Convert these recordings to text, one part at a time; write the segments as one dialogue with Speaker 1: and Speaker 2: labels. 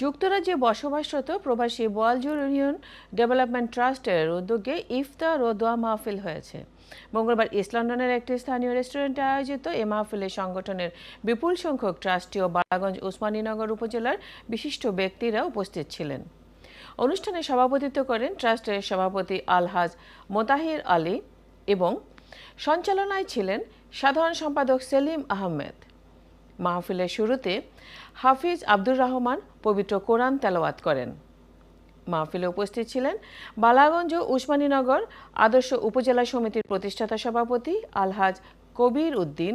Speaker 1: যুক্তরাজ্যে বসবাসরত প্রবাসী বোয়ালজুর ইউনিয়ন ডেভেলপমেন্ট ট্রাস্টের উদ্যোগে ইফতার ও দোয়া মাহফিল হয়েছে। মঙ্গলবার ইস্ট লন্ডনের একটি স্থানীয় রেস্টুরেন্টে আয়োজিত এ মাহফিলে সংগঠনের বিপুল সংখ্যক ট্রাস্টি ও বালাগঞ্জ উসমানীনগর উপজেলার বিশিষ্ট ব্যক্তিরা উপস্থিত ছিলেন। অনুষ্ঠানে সভাপতিত্ব করেন ট্রাস্টের সভাপতি আলহাজ মোতাহির আলী এবং সঞ্চালনায় ছিলেন সাধারণ সম্পাদক সেলিম আহমেদ। মাহফিলের শুরুতে হাফিজ আব্দুর রহমান পবিত্র কোরআন তেলাওয়াত করেন। মাহফিলে উপস্থিত ছিলেন বালাগঞ্জ উসমানীনগর আদর্শ উপজেলা সমিতির প্রতিষ্ঠাতা সভাপতি আলহাজ কবির উদ্দিন,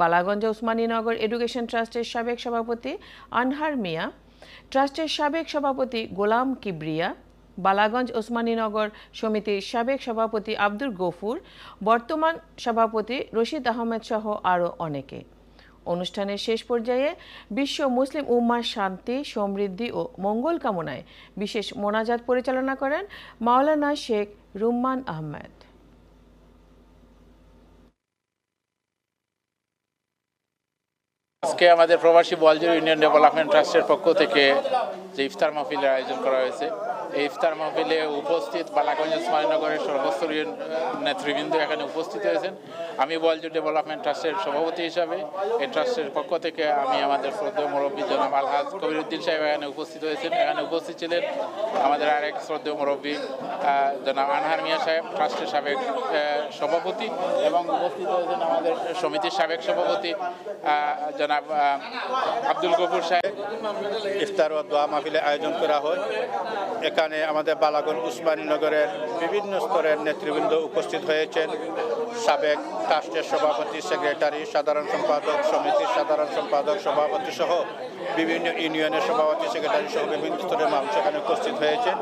Speaker 1: বালাগঞ্জ উসমানীনগর এডুকেশন ট্রাস্টের সাবেক সভাপতি আনহার মিয়া, ট্রাস্টের সাবেক সভাপতি গোলাম কিবরিয়া, বালাগঞ্জ ওসমানীনগর সমিতির সাবেক সভাপতি আব্দুর গফুর, বর্তমান সভাপতি রশিদ আহমেদ সহ আরও অনেকে। অনুষ্ঠানের শেষ পর্যায়ে বিশ্ব মুসলিম উম্মার শান্তি, সমৃদ্ধি ও মঙ্গল কামনায় বিশেষ মোনাজাত পরিচালনা করেন মাওলানা শেখ রুম্মান আহমেদ।
Speaker 2: আজকে আমাদের প্রবাসী বলজুর ইউনিয়ন ডেভেলপমেন্ট ট্রাস্টের পক্ষ থেকে যে ইফতার মাহফিলের আয়োজন করা হয়েছে ইফতার মাহফিলে উপস্থিত বালাগঞ্জ ওসমানীনগরের সর্বস্তরীয় নেতৃবৃন্দ এখানে উপস্থিত হয়েছেন। আমি বলজুর ডেভেলপমেন্ট ট্রাস্টের সভাপতি হিসাবে এই ট্রাস্টের পক্ষ থেকে আমি আমাদের শ্রদ্ধেয় মুরব্বী জনাব আলহাজ কবিরুদ্দিন সাহেব এখানে উপস্থিত হয়েছেন। এখানে উপস্থিত ছিলেন আমাদের আরেক শ্রদ্ধেয় মুরব্বী জনাব আনহার মিয়া সাহেব, ট্রাস্টের সাবেক সভাপতি এবং উপস্থিত হয়েছেন আমাদের সমিতির সাবেক সভাপতি জনাব আব্দুল গফুর সাহেব।
Speaker 3: ইফতার ও দোয়া মাহফিলের আয়োজন করা হয়। এখানে আমাদের বালাগঞ্জ উসমানীনগরের বিভিন্ন স্তরের নেতৃবৃন্দ উপস্থিত হয়েছেন। সাবেক ট্রাস্টের সভাপতি, সেক্রেটারি, সাধারণ সম্পাদক সমিতির সাধারণ সম্পাদক সভাপতি সহ বিভিন্ন ইউনিয়নের সভাপতি, সেক্রেটারি সহ বিভিন্ন স্তরের মানুষ এখানে উপস্থিত হয়েছেন।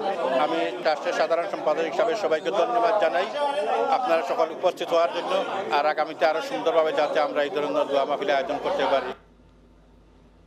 Speaker 3: আমি ট্রাস্টের সাধারণ সম্পাদক হিসাবে সবাইকে ধন্যবাদ জানাই। আপনারা সকল উপস্থিত হওয়ার জন্য আর আগামীতে আরও সুন্দরভাবে যাতে আমরা এই ধরনের দোয়া মাহফিলে আয়োজন করতে পারি।